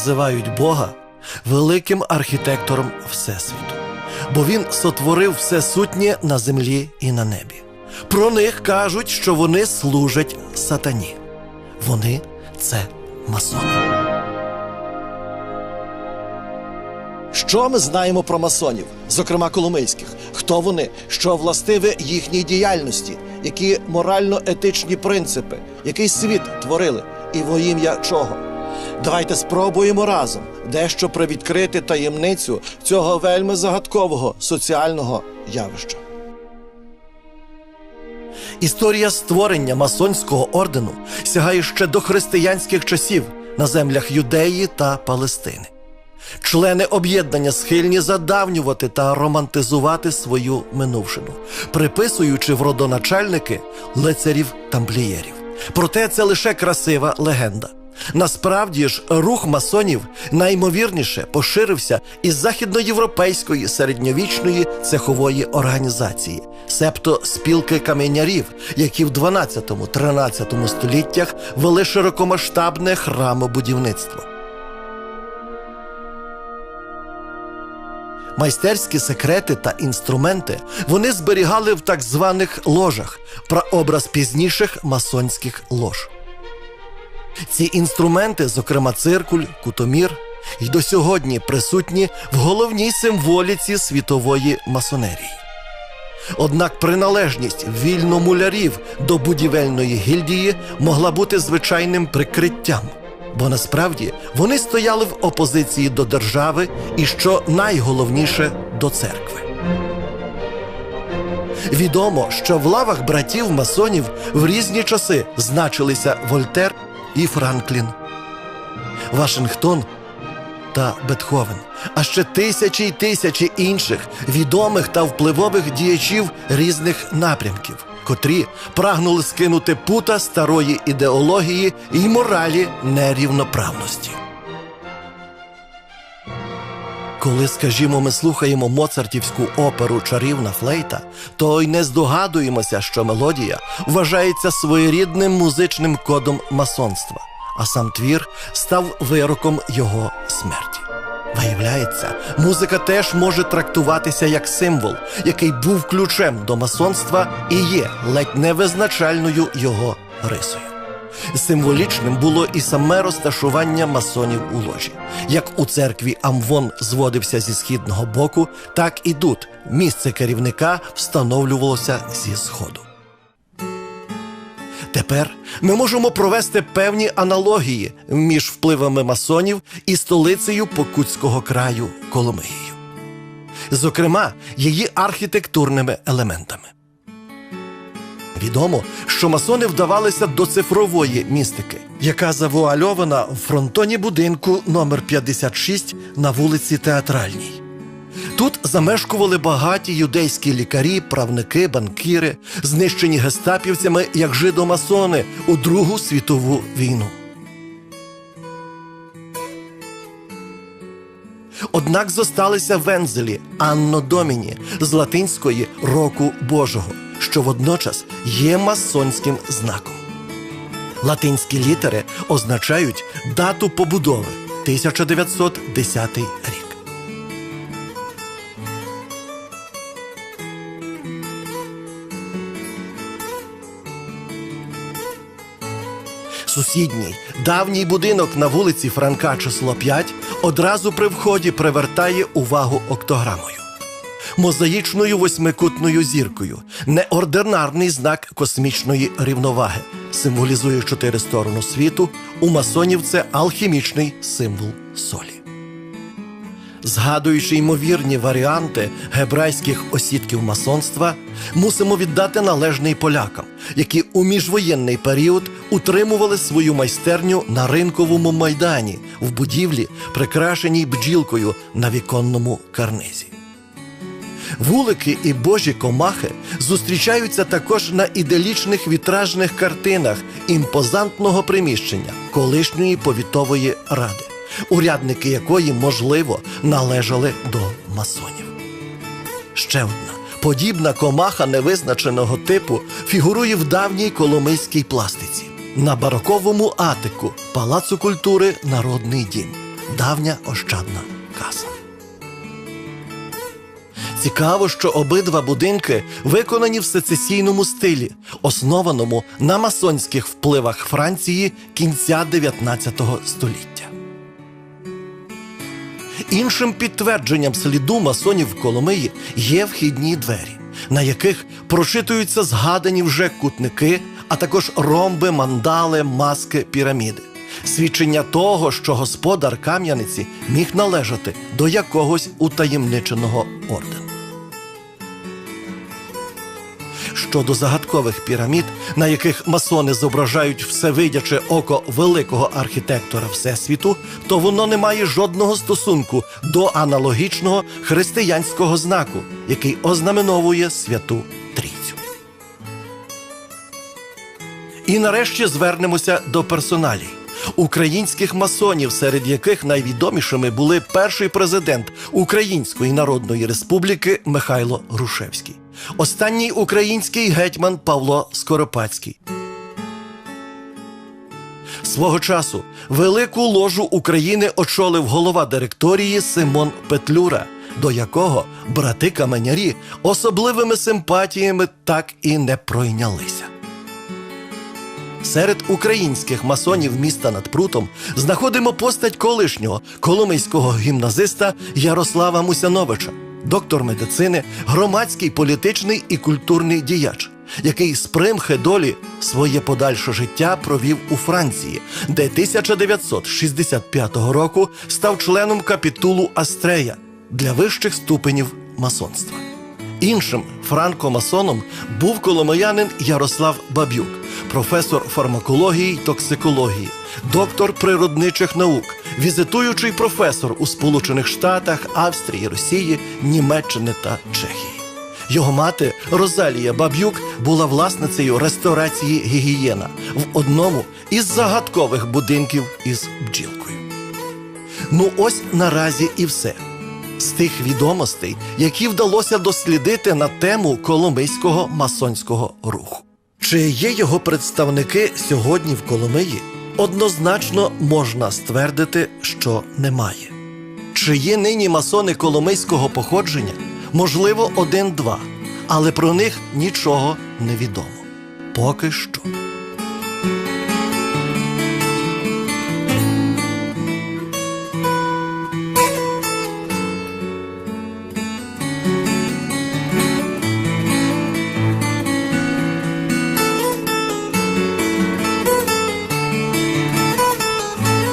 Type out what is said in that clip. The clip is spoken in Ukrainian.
Називають Бога великим архітектором Всесвіту, бо він сотворив все сутнє на землі і на небі. Про них кажуть, що вони служать сатані. Вони це масони. Що ми знаємо про масонів, зокрема коломийських? Хто вони, що властиве їхній діяльності, які морально-етичні принципи, який світ творили і во ім'я чого? Давайте спробуємо разом дещо привідкрити таємницю цього вельми загадкового соціального явища. Історія створення масонського ордену сягає ще до християнських часів на землях Юдеї та Палестини. Члени об'єднання схильні задавнювати та романтизувати свою минувшину, приписуючи в родоначальники лицарів тамплієрів. Проте це лише красива легенда. Насправді ж рух масонів наймовірніше поширився із західноєвропейської середньовічної цехової організації, себто спілки каменярів, які в 12-13 століттях вели широкомасштабне храмобудівництво. Майстерські секрети та інструменти вони зберігали в так званих ложах, прообраз пізніших масонських лож. Ці інструменти, зокрема циркуль, кутомір, й до сьогодні присутні в головній символіці світової масонерії. Однак приналежність вільномулярів до будівельної гільдії могла бути звичайним прикриттям, бо насправді вони стояли в опозиції до держави і, що найголовніше, до церкви. Відомо, що в лавах братів масонів в різні часи значилися Вольтер і Франклін, Вашингтон та Бетховен, а ще тисячі й тисячі інших відомих та впливових діячів різних напрямків, котрі прагнули скинути пута старої ідеології і моралі нерівноправності. Коли, скажімо, ми слухаємо моцартівську оперу Чарівна флейта, то й не здогадуємося, що мелодія вважається своєрідним музичним кодом масонства, а сам твір став вироком його смерті. Виявляється, музика теж може трактуватися як символ, який був ключем до масонства і є ледь невизначальною його рисою. Символічним було і саме розташування масонів у ложі. Як у церкві Амвон зводився зі східного боку, так і тут місце керівника встановлювалося зі сходу. Тепер ми можемо провести певні аналогії між впливами масонів і столицею Покутського краю Коломиєю, зокрема, її архітектурними елементами. Відомо, що масони вдавалися до цифрової містики, яка завуальована в фронтоні будинку номер 56 на вулиці Театральній. Тут замешкували багаті юдейські лікарі, правники, банкіри, знищені гестапівцями як жидомасони у Другу світову війну. Однак зосталися вензелі Анно Доміні з латинської року Божого, що водночас є масонським знаком. Латинські літери означають дату побудови 1910 рік. Сусідній давній будинок на вулиці Франка, число 5, одразу при вході привертає увагу октограмою. Мозаїчною восьмикутною зіркою, неординарний знак космічної рівноваги, символізує чотири сторони світу. У масонів це алхімічний символ солі. Згадуючи ймовірні варіанти гебрайських осідків масонства, мусимо віддати належний полякам, які у міжвоєнний період утримували свою майстерню на ринковому майдані в будівлі, прикрашеній бджілкою на віконному карнизі. Вулики і божі комахи зустрічаються також на іделічних вітражних картинах імпозантного приміщення колишньої повітової ради, урядники якої, можливо, належали до масонів. Ще одна подібна комаха невизначеного типу фігурує в давній коломийській пластиці на бароковому атику Палацу культури Народний дім. давня ощадна каса. Цікаво, що обидва будинки виконані в сецесійному стилі, основаному на масонських впливах Франції кінця 19 століття. Іншим підтвердженням сліду масонів Коломиї є вхідні двері, на яких прочитуються згадані вже кутники, а також ромби, мандали, маски, піраміди. Свідчення того, що господар Кам'яниці міг належати до якогось утаємниченого ордену. Щодо загадкових пірамід, на яких масони зображають всевидяче око великого архітектора Всесвіту, то воно не має жодного стосунку до аналогічного християнського знаку, який ознаменовує святу Трійцю. І нарешті звернемося до персоналій. Українських масонів, серед яких найвідомішими були перший президент Української Народної Республіки Михайло Грушевський, останній український гетьман Павло Скоропадський. Свого часу велику ложу України очолив голова директорії Симон Петлюра, до якого брати каменярі особливими симпатіями так і не пройнялися. Серед українських масонів міста над Прутом знаходимо постать колишнього коломийського гімназиста Ярослава Мусяновича, доктор медицини, громадський політичний і культурний діяч, який з примхи долі своє подальше життя провів у Франції, де 1965 року став членом капітулу Астрея для вищих ступенів масонства. Іншим франкомасоном був коломиянин Ярослав Бабюк, професор фармакології й токсикології, доктор природничих наук, візитуючий професор у Сполучених Штатах, Австрії, Росії, Німеччини та Чехії. Його мати Розалія Бабюк була власницею ресторації гігієна в одному із загадкових будинків із бджілкою. Ну ось наразі і все з тих відомостей, які вдалося дослідити на тему коломийського масонського руху. Чи є його представники сьогодні в Коломиї? Однозначно можна ствердити, що немає. Чи є нині масони коломийського походження? Можливо, один-два, але про них нічого не відомо. Поки що.